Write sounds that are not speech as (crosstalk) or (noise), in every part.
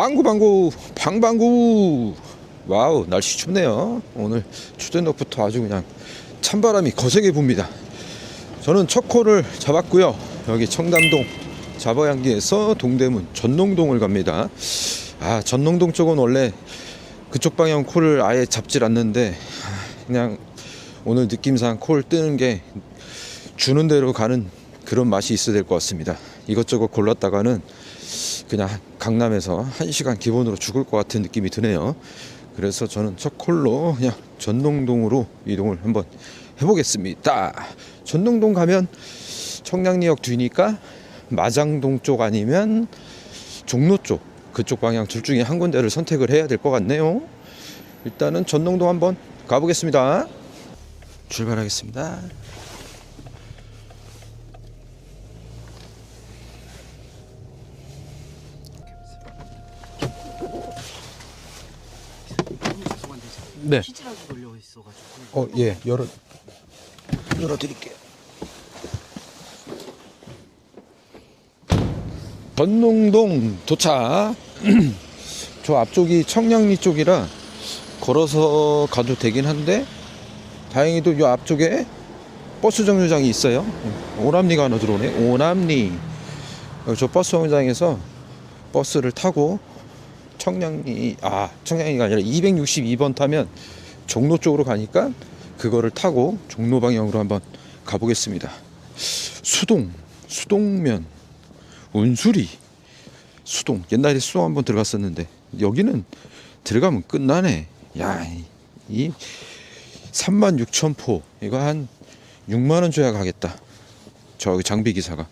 방구 방구 방방구. 와우 날씨 춥네요. 오늘 추전덕부터 아주 그냥 찬바람이 거세게 붑니다. 저는 첫 콜을 잡았고요. 여기 청담동 자바양기에서 동대문 전농동을 갑니다. 아 전농동 쪽은 원래 그쪽 방향 콜을 아예 잡질 않는데 아, 그냥 오늘 느낌상 콜 뜨는 게 주는 대로 가는 그런 맛이 있어야 될 것 같습니다. 이것저것 골랐다가는 그냥 강남에서 한 시간 기본으로 죽을 것 같은 느낌이 드네요. 그래서 저는 첫 콜로 그냥 전농동으로 이동을 한번 해보겠습니다. 전농동 가면 청량리역 뒤니까 마장동 쪽 아니면 종로 쪽 그쪽 방향 둘 중에 한 군데를 선택을 해야 될 것 같네요. 일단은 전농동 한번 가보겠습니다. 출발하겠습니다. 죄송한데 네. 키즈라고 걸려 있어가지고 어, 예, 열어 열어 드릴게요. 전농동 도착. (clears throat) 저 앞쪽이 청량리 쪽이라 걸어서 가도 되긴 한데 다행히도 이 앞쪽에 버스 정류장이 있어요. 오남리가 하나 들어오네. 오남리. 어, 저 버스 정류장에서 버스를 타고 청량리 아 청량리가 아니라 262번 타면 종로 쪽으로 가니까 그거를 타고 종로 방향으로 한번 가보겠습니다. 수동, 수동면, 운수리, 수동. 옛날에 수동 한번 들어갔었는데 여기는 들어가면 끝나네. 야, 이- 이 3만 6천 포 이거 한 6만 원 줘야 가겠다. 저기 장비 기사가.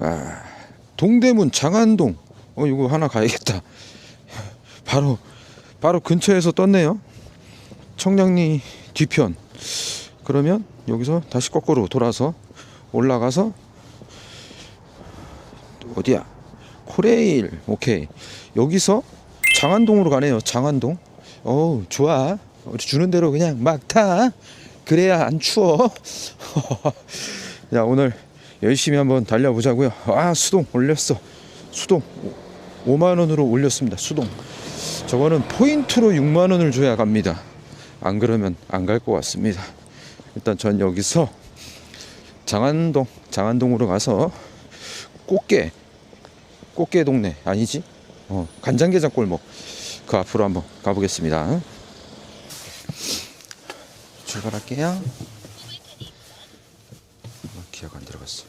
아, 동대문 장안동. 어 이거 하나 가야겠다. 바로 바로 근처에서 떴네요. 청량리 뒤편. 그러면 여기서 다시 거꾸로 돌아서 올라가서 어디야? 코레일. 오케이. 여기서 장안동으로 가네요 장안동. 어우 좋아. 주는 대로 그냥 막 타. 그래야 안 추워. (laughs) 자 오늘 열심히 한번 달려보자고요. 아 수동 올렸어. 수동 5만 원으로 올렸습니다 수동 저거는 포인트로 6만 원을 줘야 갑니다 안 그러면 안 갈 것 같습니다. 일단 전 여기서 장안동 장안동으로 가서 꽃게 꽃게 동네 아니지? 어, 간장게장 골목 그 앞으로 한번 가보겠습니다. 출발할게요. 어, 기억 안 들어갔어.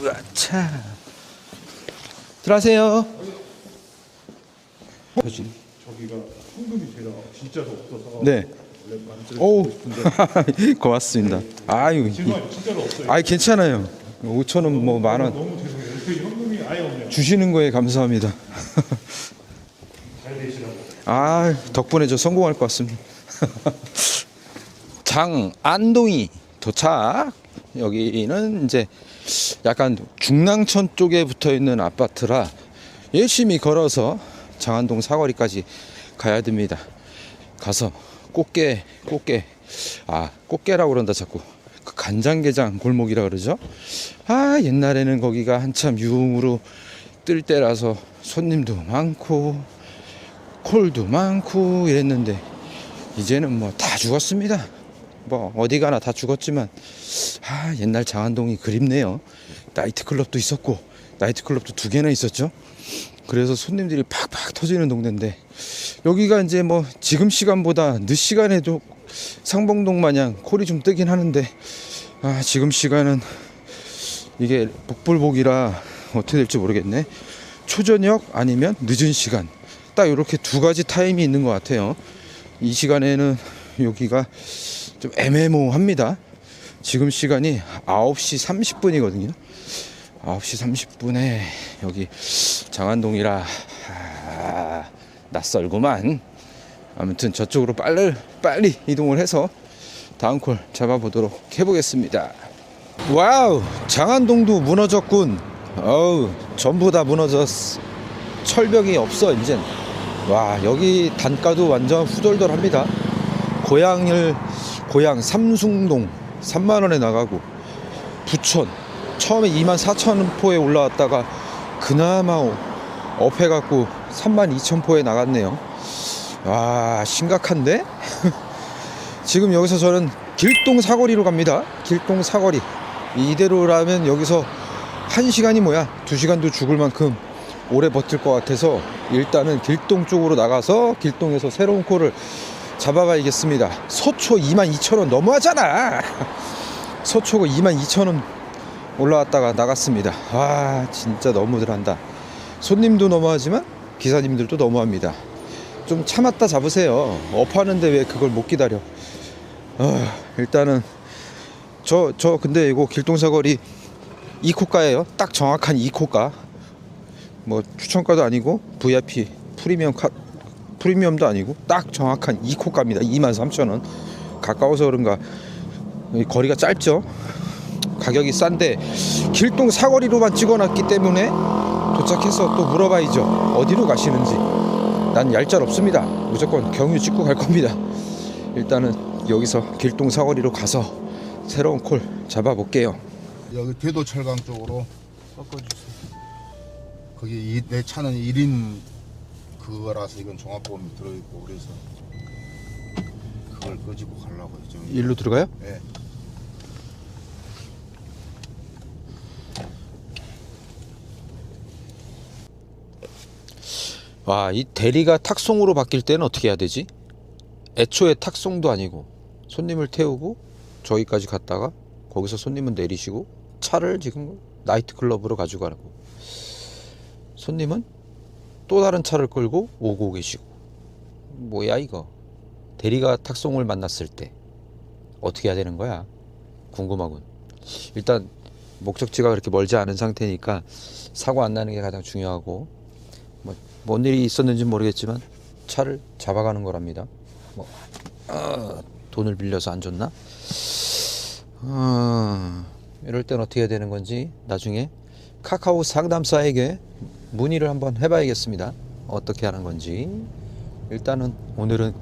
으아차. 들어가세요. 저기가 현금이 제가 진짜로 없어서 네. 원래 만들 오, (laughs) 고맙습니다. 아유, 죄송해요 진짜로 없어요 아이 괜찮아요. 5천 원, 뭐 만 원 너무 죄송해요 현금이 아예 없네요 주시는 거에 감사합니다. 잘 되시라고 아, 덕분에 저 성공할 것 같습니다. (laughs) 장 안동이 도착. 여기는 이제 약간 중랑천 쪽에 붙어 있는 아파트라 열심히 걸어서 장안동 사거리까지 가야 됩니다. 가서 꽃게, 꽃게, 아, 꽃게라고 그런다 자꾸. 그 간장게장 골목이라 그러죠. 아, 옛날에는 거기가 한참 유흥으로 뜰 때라서 손님도 많고 콜도 많고 이랬는데 이제는 뭐 다 죽었습니다. 뭐 어디 가나 다 죽었지만 아 옛날 장안동이 그립네요. 나이트클럽도 있었고 나이트클럽도 두 개나 있었죠. 그래서 손님들이 팍팍 터지는 동네인데 여기가 이제 뭐 지금 시간보다 늦 시간에도 상봉동 마냥 콜이 좀 뜨긴 하는데 아 지금 시간은 이게 복불복이라 어떻게 될지 모르겠네. 초저녁 아니면 늦은 시간 딱 이렇게 두 가지 타임이 있는 것 같아요. 이 시간에는 여기가 좀 애매모호합니다. 지금 시간이 9시 30분이거든요. 9시 30분에 여기 장안동이라 아, 낯설구만. 아무튼 저쪽으로 빨리 빨리 이동을 해서 다음 콜 잡아보도록 해보겠습니다. 와우 장안동도 무너졌군. 어우 전부 다 무너졌어. 철벽이 없어 이젠 와 여기 단가도 완전 후덜덜합니다. 고향을 고향 삼숭동 3만 원에 나가고 부천 처음에 2만 4천 포에 올라왔다가 그나마 업해 갖고 3만 2천 포에 나갔네요. 와 심각한데? (laughs) 지금 여기서 저는 길동 사거리로 갑니다. 길동 사거리 이대로라면 여기서 한 시간이 뭐야 두 시간도 죽을 만큼 오래 버틸 것 같아서 일단은 길동 쪽으로 나가서 길동에서 새로운 코를 잡아봐야겠습니다. 서초 22,000원 너무하잖아. 서초가 22,000원 올라왔다가 나갔습니다. 아 진짜 너무들 한다. 손님도 너무하지만 기사님들도 너무합니다. 좀 참았다 잡으세요. 업하는데 왜 그걸 못 기다려? 아, 일단은 저저 근데 이거 길동사거리 2코가예요. 딱 정확한 2코가. 뭐 추천가도 아니고 VIP 프리미엄 카 프리미엄도 아니고 딱 정확한 2코가입니다. 23,000원. 가까워서 그런가 이 거리가 짧죠. 가격이 싼데 길동 사거리로만 찍어놨기 때문에 도착해서 또 물어봐야죠. 어디로 가시는지. 난 얄짤 없습니다. 무조건 경유 찍고 갈 겁니다. 일단은 여기서 길동 사거리로 가서 새로운 콜 잡아볼게요. 여기 대도 철강 쪽으로 꺾어주세요. 거기 이, 내 차는 1인 그거라서 이건 종합보험이 들어있고 그래서 그걸 끄지고 가려고 했죠. 일로 들어가요? 예. 와, 이 대리가 탁송으로 바뀔 때는 어떻게 해야 되지? 애초에 탁송도 아니고 손님을 태우고 저기까지 갔다가 거기서 손님은 내리시고 차를 지금 나이트 클럽으로 가지고 가고 손님은 또 다른 차를 끌고 오고 계시고 뭐야 이거 대리가 탁송을 만났을 때 어떻게 해야 되는 거야 궁금하군 일단 목적지가 그렇게 멀지 않은 상태니까 사고 안 나는 게 가장 중요하고 뭐, 뭔 일이 있었는지 모르겠지만 차를 잡아가는 거랍니다. 뭐 아, 돈을 빌려서 안 줬나? 아, 이럴 땐 어떻게 해야 되는 건지 나중에 카카오 상담사에게 문의를 한번 해봐야겠습니다. 어떻게 하는 건지 일단은 오늘은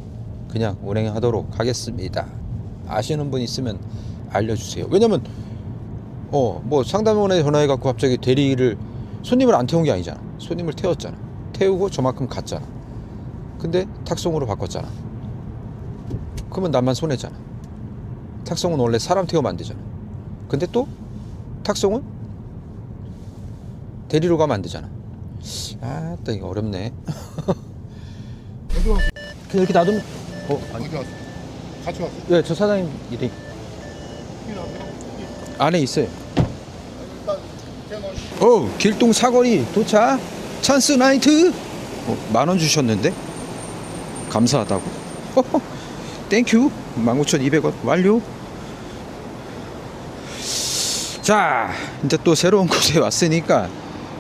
그냥 운행하도록 하겠습니다. 아시는 분 있으면 알려주세요. 왜냐면 어 뭐 상담원에 전화해 갖고 갑자기 대리를 손님을 안 태운 게 아니잖아. 손님을 태웠잖아. 태우고 저만큼 갔잖아. 근데 탁송으로 바꿨잖아. 그러면 나만 손해잖아. 탁송은 원래 사람 태우면 안 되잖아. 근데 또 탁송은 대리로 가면 안 되잖아. 아, 또 이거 어렵네. 그냥 이렇게 놔두면 어, 어디 왔어? 같이 왔어? 예, 저 사장님 일이 안에 있어요. 일단 대놓으시 어, 길동 사거리 도착. 찬스 나이트. 어, 만원 주셨는데 감사하다고. (laughs) 땡큐. 19,200원 완료. 자, 이제 또 새로운 (laughs) 곳에 왔으니까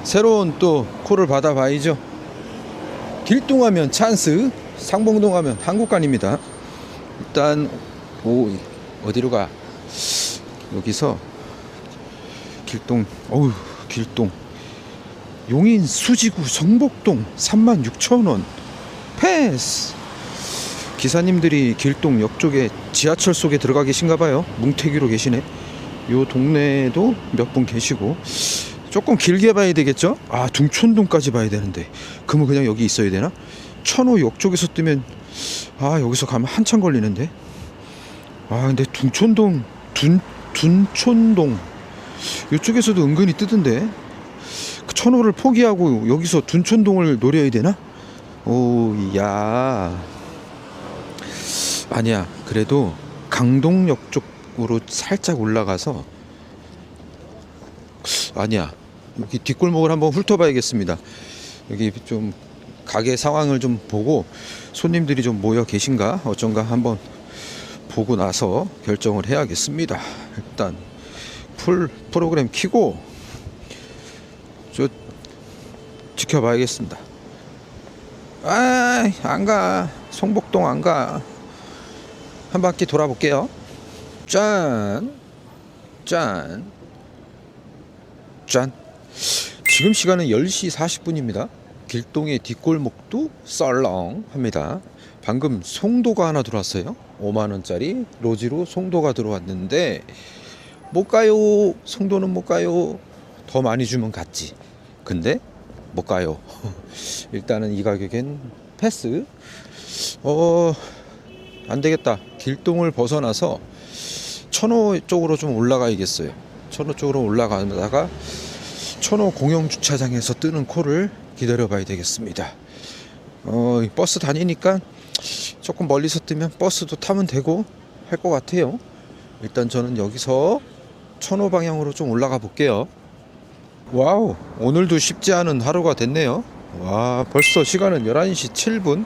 새로운 또 콜을 받아봐야죠. 길동하면 찬스, 상봉동 하면 한국간입니다. 일단 오 어디로 가? 여기서 길동 어우 길동 용인 수지구 성복동 36,000원 패스 기사님들이 길동 역 쪽에 지하철 속에 들어가 계신가 봐요 뭉태기로 계시네 요 동네에도 몇 분 계시고 조금 길게 봐야 되겠죠? 아 둥촌동까지 봐야 되는데. 그러면 그냥 여기 있어야 되나? 천호 역 쪽에서 뜨면 아 여기서 가면 한참 걸리는데. 아 근데 둥촌동 둔 둔촌동. 이쪽에서도 은근히 뜨던데. 그 천호를 포기하고 여기서 둔촌동을 노려야 되나? 오야. 아니야. 그래도 강동역 쪽으로 살짝 올라가서 아니야 여기 뒷골목을 한번 훑어봐야겠습니다 여기 좀 가게 상황을 좀 보고 손님들이 좀 모여 계신가 어쩐가 한번 보고 나서 결정을 해야겠습니다 일단 풀 프로그램 키고 저 지켜봐야겠습니다. 아, 안 가. 성복동 안 가. 한 바퀴 돌아볼게요. 짠. 짠. 짠. 지금 시간은 10시 40분입니다. 길동의 뒷골목도 썰렁합니다. 방금 송도가 하나 들어왔어요. 5만 원짜리 로지로 송도가 들어왔는데 못 가요. 송도는 못 가요. 더 많이 주면 갔지. 근데 못 가요. (laughs) 일단은 이 가격엔 패스. 어, 안 되겠다. 길동을 벗어나서 천호 쪽으로 좀 올라가야겠어요. 천호 쪽으로 올라가다가 천호 공영 주차장에서 뜨는 코를 기다려 봐야 되겠습니다. 어, 이 버스 다니니까 조금 멀리서 뜨면 버스도 타면 되고 할 것 같아요. 일단 저는 여기서 천호 방향으로 좀 올라가 볼게요. 와우, 오늘도 쉽지 않은 하루가 됐네요. 와, 벌써 시간은 11시 7분.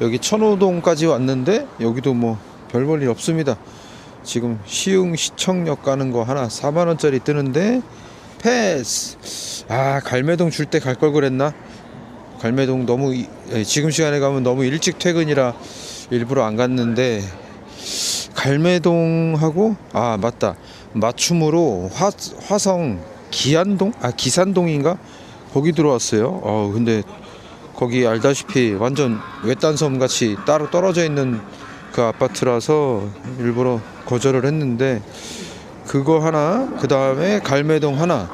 여기 천호동까지 왔는데 여기도 뭐 별 볼 일 없습니다. 지금 시흥 시청역 가는 거 하나 4만 원짜리 뜨는데 패스. 아, 갈매동 줄 때 갈 걸 그랬나? 갈매동 너무 이- 예, 지금 시간에 가면 너무 일찍 퇴근이라 일부러 안 갔는데 갈매동하고 아 맞다 맞춤으로 화, 화성 기안동 아 기산동인가 거기 들어왔어요. 어 근데 거기 알다시피 완전 외딴 섬 같이 따로 떨어져 있는 그 아파트라서 일부러 거절을 했는데 그거 하나 그 다음에 갈매동 하나.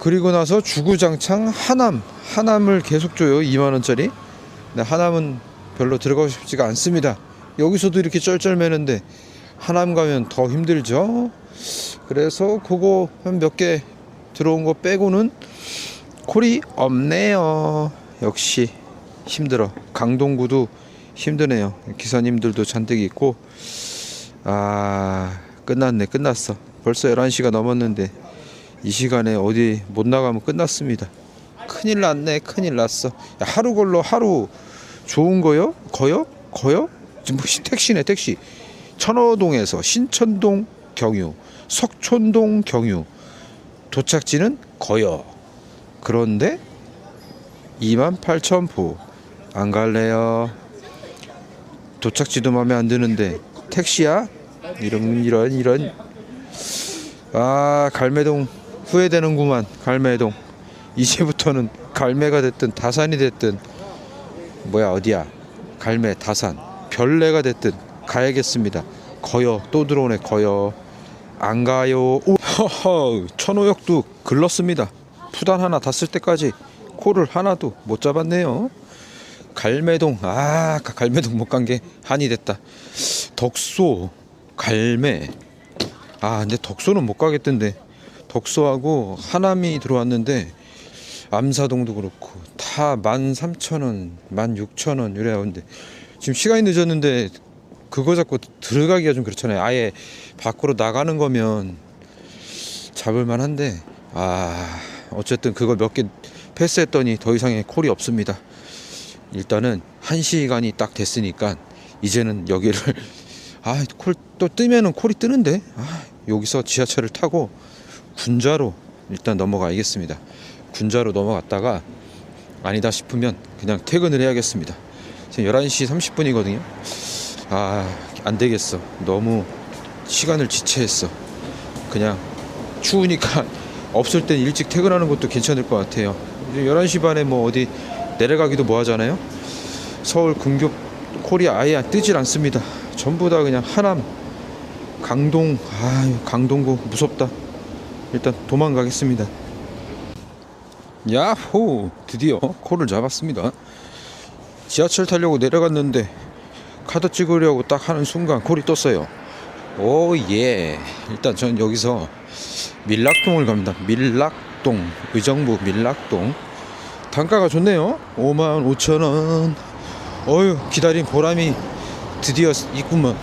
그리고 나서 주구장창 하남 하남을 계속 줘요 2만 원짜리. 근데 하남은 별로 들어가고 싶지가 않습니다. 여기서도 이렇게 쩔쩔매는데 하남 가면 더 힘들죠. 그래서 그거 한 몇 개 들어온 거 빼고는 콜이 없네요. 역시 힘들어. 강동구도 힘드네요. 기사님들도 잔뜩 있고. 아 끝났네 끝났어 벌써 11시가 넘었는데 이 시간에 어디 못 나가면 끝났습니다. 큰일 났네, 큰일 났어. 야, 하루 걸로 하루 좋은 거요? 거요? 거요? 지금 뭐 택시네, 택시. 천호동에서 신천동 경유, 석촌동 경유, 도착지는 거요. 그런데 2만 8천 보. 안 갈래요. 도착지도 마음에 안 드는데 택시야? 이런 이런 이런. 아 갈매동. 후회되는구만 갈매동. 이제부터는 갈매가 됐든 다산이 됐든. 뭐야 어디야? 갈매 다산. 별내가 됐든 가야겠습니다. 거여 또 들어오네 거여. 안 가요. 오, 허허. 천호역도 글렀습니다. 푸단 하나 닿을 때까지 코를 하나도 못 잡았네요. 갈매동. 아 갈매동 못 간 게 한이 됐다. 덕소 갈매. 아 근데 덕소는 못 가겠던데. 덕소하고 하남이 들어왔는데 암사동도 그렇고 다 13,000원 16,000원 이래는데 지금 시간이 늦었는데 그거 잡고 들어가기가 좀 그렇잖아요. 아예 밖으로 나가는 거면 잡을 만 한데. 아 어쨌든 그거 몇 개 패스했더니 더 이상의 콜이 없습니다. 일단은 한 시간이 딱 됐으니까 이제는 여기를 아 콜 또 뜨면은 콜이 뜨는데 아, 여기서 지하철을 타고 군자로 일단 넘어가야겠습니다. 군자로 넘어갔다가 아니다 싶으면 그냥 퇴근을 해야겠습니다. 지금 11시 30분이거든요. 아, 안 되겠어. 너무 시간을 지체했어. 그냥 추우니까 (laughs) 없을 땐 일찍 퇴근하는 것도 괜찮을 것 같아요. 이제 11시 반에 뭐 어디 내려가기도 뭐 하잖아요. 서울 근교 콜이 아예 뜨질 않습니다. 전부 다 그냥 하남, 강동, 아유 강동구 무섭다. 일단 도망가겠습니다. 야호! 드디어 콜을 잡았습니다. 지하철 타려고 내려갔는데 카드 찍으려고 딱 하는 순간 콜이 떴어요. 오 예. 일단 전 여기서 밀락동을 갑니다. 밀락동 의정부 밀락동 단가가 좋네요. 5만 5천 원. 어휴 기다린 보람이 드디어 있구먼.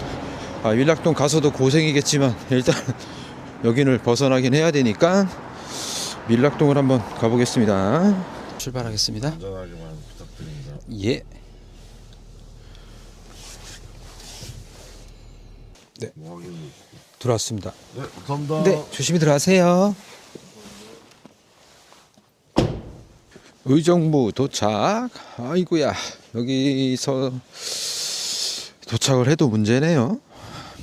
아 밀락동 가서도 고생이겠지만 일단 (laughs) 여기를 벗어나긴 해야 되니까 밀락동을 한번 가보겠습니다. 출발하겠습니다. 안전하게만 부탁드립니다. 예. 뭐 하긴. 들어왔습니다. 네, 감사합니다. 네, 조심히 들어가세요. 의정부 도착. 아이고야, 여기서 도착을 해도 문제네요.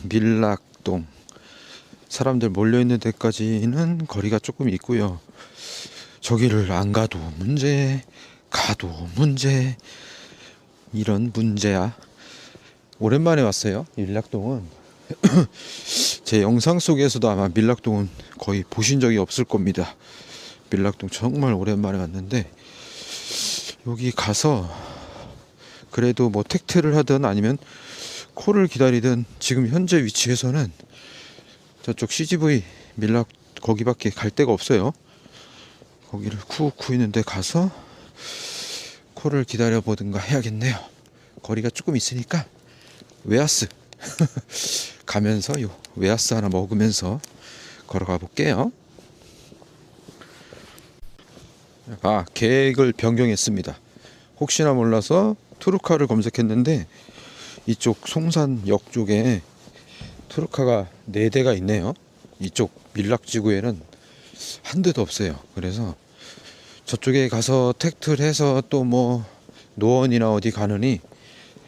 밀락동. 사람들 몰려 있는 데까지는 거리가 조금 있고요. 저기를 안 가도 문제, 가도 문제. 이런 문제야. 오랜만에 왔어요. 밀락동은 (clears throat) 제 영상 속에서도 아마 밀락동은 거의 보신 적이 없을 겁니다. 밀락동 정말 오랜만에 왔는데 여기 가서 그래도 뭐 택트를 하든 아니면 콜을 기다리든 지금 현재 위치에서는 저쪽 CGV 밀락 거기밖에 갈 데가 없어요. 거기를 쿠쿠 있는데 가서 콜을 기다려 보든가 해야겠네요. 거리가 조금 있으니까 웨하스 (laughs) 가면서 요 웨하스 하나 먹으면서 걸어가 볼게요. 아 계획을 변경했습니다. 혹시나 몰라서 투르카를 검색했는데 이쪽 송산역 쪽에 투르카가 네 대가 있네요. 이쪽 밀락지구에는 한 대도 없어요. 그래서 저쪽에 가서 택트를 해서 또 뭐 노원이나 어디 가느니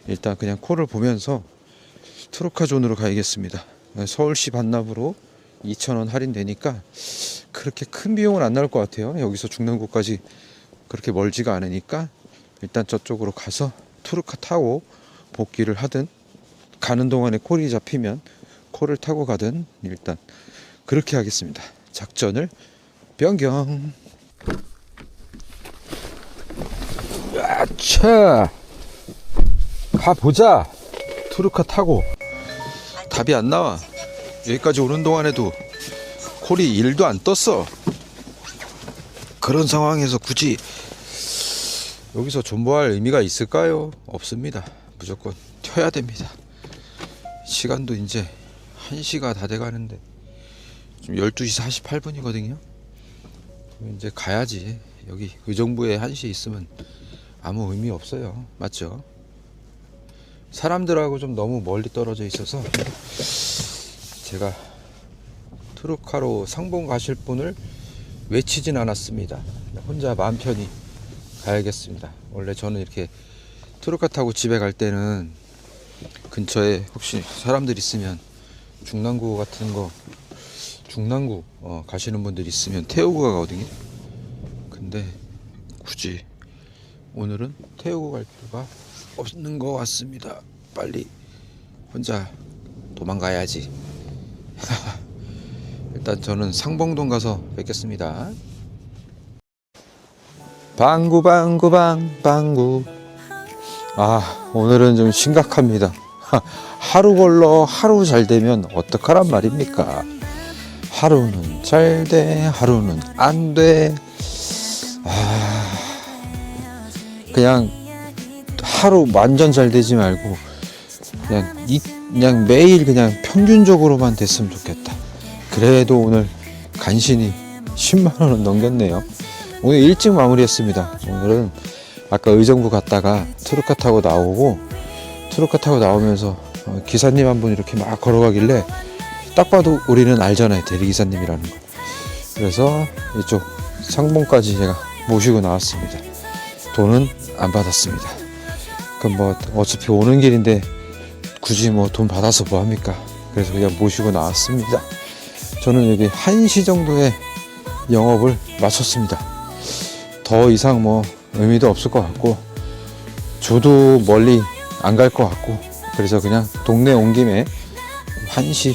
일단 그냥 콜을 보면서 트루카 존으로 가야겠습니다. 서울시 반납으로 2,000원 할인되니까 그렇게 큰 비용은 안 나올 것 같아요. 여기서 중남구까지 그렇게 멀지가 않으니까 일단 저쪽으로 가서 트루카 타고 복귀를 하든 가는 동안에 콜이 잡히면 콜을 타고 가든 일단 그렇게 하겠습니다. 작전을 변경. 야차! 가보자! 투르카 타고. 답이 안 나와. 여기까지 오는 동안에도 콜이 1도 안 떴어. 그런 상황에서 굳이 여기서 존버할 의미가 있을까요? 없습니다 무조건 튀어야 됩니다 시간도 이제 1시가 다 돼가는데 지금 12시 48분이거든요 이제 가야지 여기 의정부에 1시 있으면 아무 의미 없어요. 맞죠? 사람들하고 좀 너무 멀리 떨어져 있어서 제가 트루카로 상봉 가실 분을 외치진 않았습니다. 혼자 마음 편히 가야겠습니다. 원래 저는 이렇게 트루카 타고 집에 갈 때는 근처에 혹시 사람들 있으면 중랑구 같은 거 중랑구 어, 가시는 분들 있으면 태우고 가거든요. 근데 굳이 오늘은 태우고 갈 필요가 없는 것 같습니다. 빨리 혼자 도망가야지. (laughs) 일단 저는 상봉동 가서 뵙겠습니다. 방구 방구 방 방구. 아 오늘은 좀 심각합니다. (laughs) 하루 걸러 하루 잘 되면 어떡하란 말입니까? 하루는 잘 돼, 하루는 안 돼. 아, 그냥 하루 완전 잘 되지 말고 그냥 이 그냥 매일 그냥 평균적으로만 됐으면 좋겠다. 그래도 오늘 간신히 10만 원은 넘겼네요. 오늘 일찍 마무리했습니다. 오늘은 아까 의정부 갔다가 트루카 타고 나오고 트루카 타고 나오면서 어, 기사님 한 분 이렇게 막 걸어가길래 딱 봐도 우리는 알잖아요 대리기사님이라는 거. 그래서 이쪽 상봉까지 제가 모시고 나왔습니다. 돈은 안 받았습니다. 그럼 뭐 어차피 오는 길인데 굳이 뭐 돈 받아서 뭐 합니까? 그래서 그냥 모시고 나왔습니다. 저는 여기 1시 정도에 영업을 마쳤습니다. 더 이상 뭐 의미도 없을 것 같고 저도 멀리 안 갈 것 같고 그래서 그냥 동네 온 김에 1시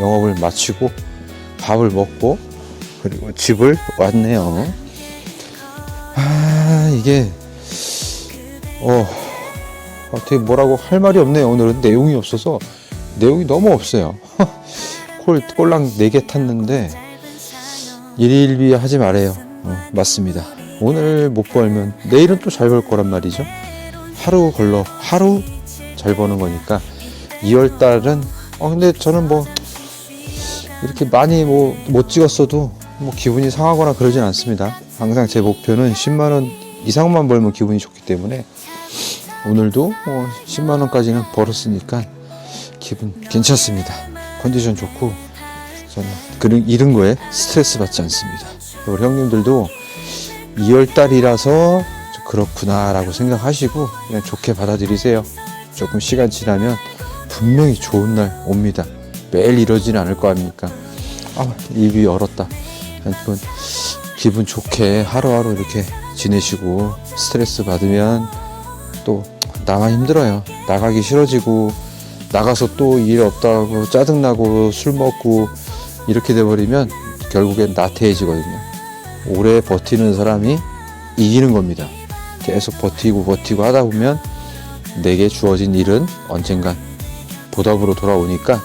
영업을 마치고 밥을 먹고 그리고 집을 왔네요. 아 이게 어 어떻게 뭐라고 할 말이 없네요. 오늘은 내용이 없어서 내용이 너무 없어요. (laughs) 콜 꼴랑 4개 탔는데 일일비 하지 말아요. 어, 맞습니다. 오늘 못 벌면 내일은 또 잘 벌 거란 말이죠. 하루 걸러 하루 잘 버는 거니까 2월 달은 어 근데 저는 뭐 이렇게 많이 뭐 못 찍었어도 뭐 기분이 상하거나 그러진 않습니다. 항상 제 목표는 10만 원 이상만 벌면 기분이 좋기 때문에 오늘도 뭐 10만 원까지는 벌었으니까 기분 괜찮습니다. 컨디션 좋고 저는 그런 이런 거에 스트레스 받지 않습니다. 우리 형님들도 2월 달이라서 그렇구나라고 생각하시고 그냥 좋게 받아들이세요. 조금 시간 지나면 분명히 좋은 날 옵니다. 매일 이러지는 않을 거 아닙니까? 아, 입이 얼었다. 한번 기분 좋게 하루하루 이렇게 지내시고 스트레스 받으면 또 나만 힘들어요. 나가기 싫어지고 나가서 또 일 없다고 짜증나고 술 먹고 이렇게 돼버리면 결국엔 나태해지거든요. 오래 버티는 사람이 이기는 겁니다. 계속 버티고 버티고 하다 보면 내게 주어진 일은 언젠간 보답으로 돌아오니까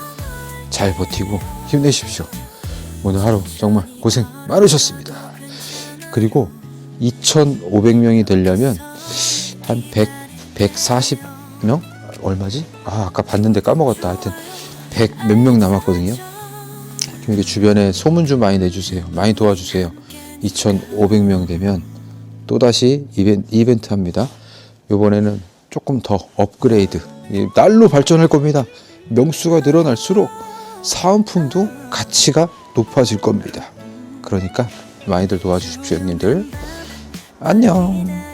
잘 버티고 힘내십시오. 오늘 하루 정말 고생 많으셨습니다. 그리고 2,500명이 되려면 한 100, 140명? 얼마지? 아, 아까 봤는데 까먹었다. 하여튼 100 몇 명 남았거든요. 좀 이렇게 주변에 소문 좀 많이 내주세요. 많이 도와주세요. 2,500명 되면 또다시 이벤, 이벤트 합니다. 이번에는 조금 더 업그레이드. 이 날로 발전할 겁니다. 명수가 늘어날수록 사은품도 가치가 높아질 겁니다. 그러니까 많이들 도와주십시오, 형님들. 안녕.